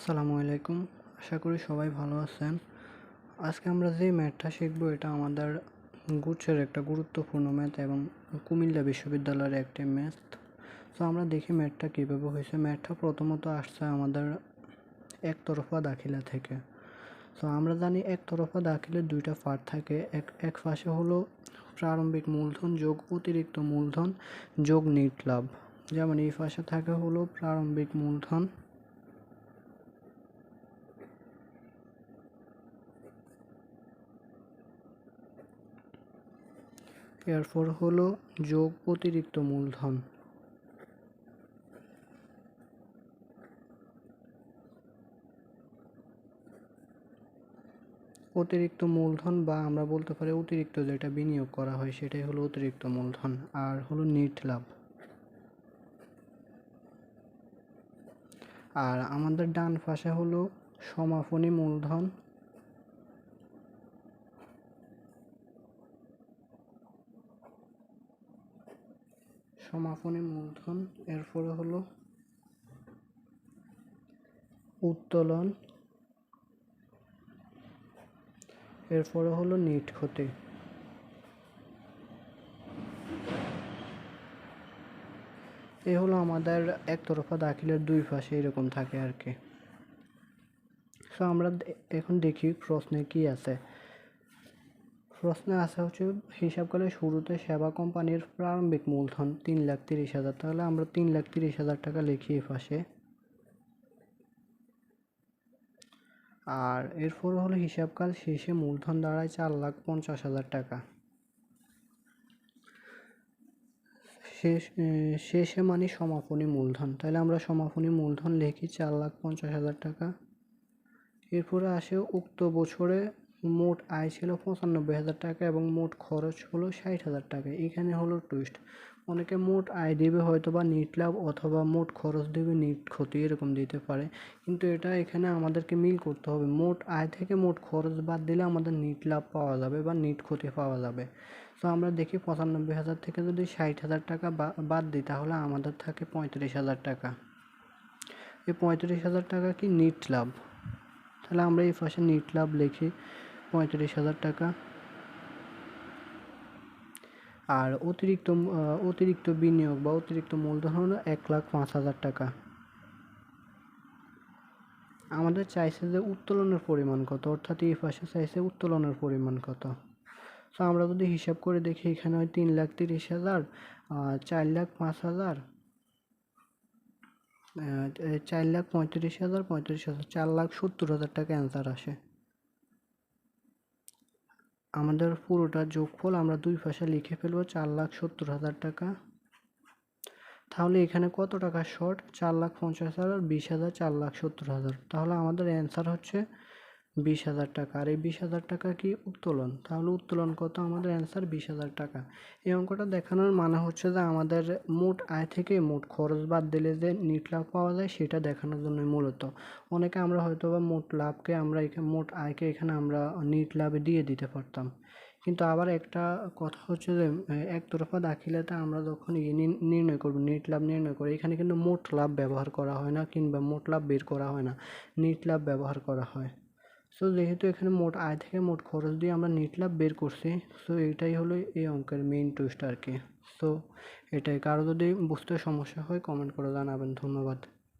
আসসালামু আলাইকুম। আশা করি সবাই ভালো আছেন। আজকে আমরা যে ম্যাথটা শিখব, এটা আমাদের গুচ্ছের একটা গুরুত্বপূর্ণ ম্যাথ এবং কুমিল্লা বিশ্ববিদ্যালয়ের একটি ম্যাথ। তো আমরা দেখি ম্যাথটা কীভাবে হয়েছে। ম্যাথটা প্রথমত আসছে আমাদের একতরফা দাখিলা থেকে। তো আমরা জানি একতরফা দাখিলের দুইটা পার্ট থাকে। এক এক পাশে হলো প্রারম্ভিক মূলধন যোগ অতিরিক্ত মূলধন যোগ নিট লাভ। যেমন এই পাশে থাকে হলো প্রারম্ভিক মূলধন এরপর হলো যোগ অতিরিক্ত মূলধন। অতিরিক্ত মূলধন বা আমরা বলতে পারি অতিরিক্ত যেটা বিনিয়োগ করা হয়, সেটাই হলো অতিরিক্ত মূলধন। আর হলো নিট লাভ। আর আমাদের ডান পাশে হলো সমাপনী মূলধন। সমাপনী মূলধন। এরপরে হলো উত্তোলন। এরপরে হলো নিট ক্ষতি। এ হলো আমাদের একতরফা দাখিলের দুই পাশে এরকম থাকে আর কি। সো আমরা এখন দেখি প্রশ্নে কি আছে। প্রশ্নে আসা হচ্ছে হিসাবকালে শুরুতে সেবা কোম্পানির প্রারম্ভিক মূলধন তিন লাখ তিরিশ হাজার। তাহলে আমরা তিন লাখ তিরিশ হাজার টাকা লিখি এই পাশে। আর এরপর হলো হিসাবকাল শেষে মূলধন দাঁড়ায় চার লাখ পঞ্চাশ হাজার টাকা। শেষ শেষে মানে সমাপনী মূলধন। তাহলে আমরা সমাপনী মূলধন লিখি চার লাখ পঞ্চাশ হাজার টাকা। এরপরে আসে উক্ত বছরে মোট আয় ছিল পঁচানব্বই হাজার টাকা এবং মোট খরচ হলো ষাট হাজার টাকা। এখানে হলো টুইস্ট অনেকে মোট আয় দেবে হয়তো বা নিট লাভ অথবা মোট খরচ দেবে নিট ক্ষতি এরকম দিতে পারে। কিন্তু এটা এখানে আমাদেরকে মিল করতে হবে। মোট আয় থেকে মোট খরচ বাদ দিলে আমাদের নিট লাভ পাওয়া যাবে বা নিট ক্ষতি পাওয়া যাবে। তো আমরা দেখি পঁচানব্বই হাজার থেকে যদি ষাট হাজার টাকা বাদ দিই তাহলে আমাদের থাকে পঁয়ত্রিশ হাজার টাকা। এই পঁয়ত্রিশ হাজার টাকা কি নিট লাভ? তাহলে আমরা এই পাশে নিট লাভ লিখি। পঁয়ত্রিশ হাজার টাকা। আর অতিরিক্ত অতিরিক্ত বিনিয়োগ বা অতিরিক্ত মূলধন হলো এক লাখ পাঁচ হাজার টাকা। আমাদের চাইছে যে উত্তোলনের পরিমাণ কত, অর্থাৎ এই পাশে চাইছে উত্তোলনের পরিমাণ কত। তো আমরা যদি হিসাব করে দেখি, এখানে হয় তিন লাখ তিরিশ হাজার চার লাখ পাঁচ হাজার চার লাখ পঁয়ত্রিশ হাজার পঁয়ত্রিশ হাজার, চার লাখ সত্তর হাজার টাকা অ্যান্সার আসে। আমাদের পুরোটা যোগফল আমরা দুই পাশে লিখে ফেলব চার লাখ সত্তর হাজার টাকা। তাহলে এখানে কত টাকা শর্ট চার লাখ পঞ্চাশ হাজার, বিশ হাজার, চার লাখ সত্তর হাজার। তাহলে আমাদের অ্যান্সার হচ্ছে বিশ হাজার টাকা। আর এই বিশ হাজার টাকা কি উত্তোলন? তাহলে উত্তোলন কত? আমাদের অ্যান্সার বিশ হাজার টাকা। এই অঙ্কটা দেখানোর মানে হচ্ছে যে আমাদের মোট আয় থেকে মোট খরচ বাদ দিলে যে নিট লাভ পাওয়া যায়, সেটা দেখানোর জন্য মূলত। অনেকে আমরা হয়তো বা মোট লাভকে আমরা এখানে মোট আয়কে এখানে আমরা নিট লাভে দিয়ে দিতে পারতাম। কিন্তু আবার একটা কথা হচ্ছে যে একতরফা দাখিলাতে আমরা যখন ইয়ে নির্ণয় করব নিট লাভ নির্ণয় করি, এখানে কিন্তু মোট লাভ ব্যবহার করা হয় না কিংবা মোট লাভ বের করা হয় না নিট লাভ ব্যবহার করা হয়। সো যেহেতু এখানে মোট আয় থেকে মোট খরচ দিয়ে আমরা নেট লাভ বের করছি সো এটাই হলো এই অঙ্কের মেইন টুইস্ট আর কি। সো এটাই। কারও যদি বুঝতে সমস্যা হয় কমেন্ট করে জানাবেন। ধন্যবাদ।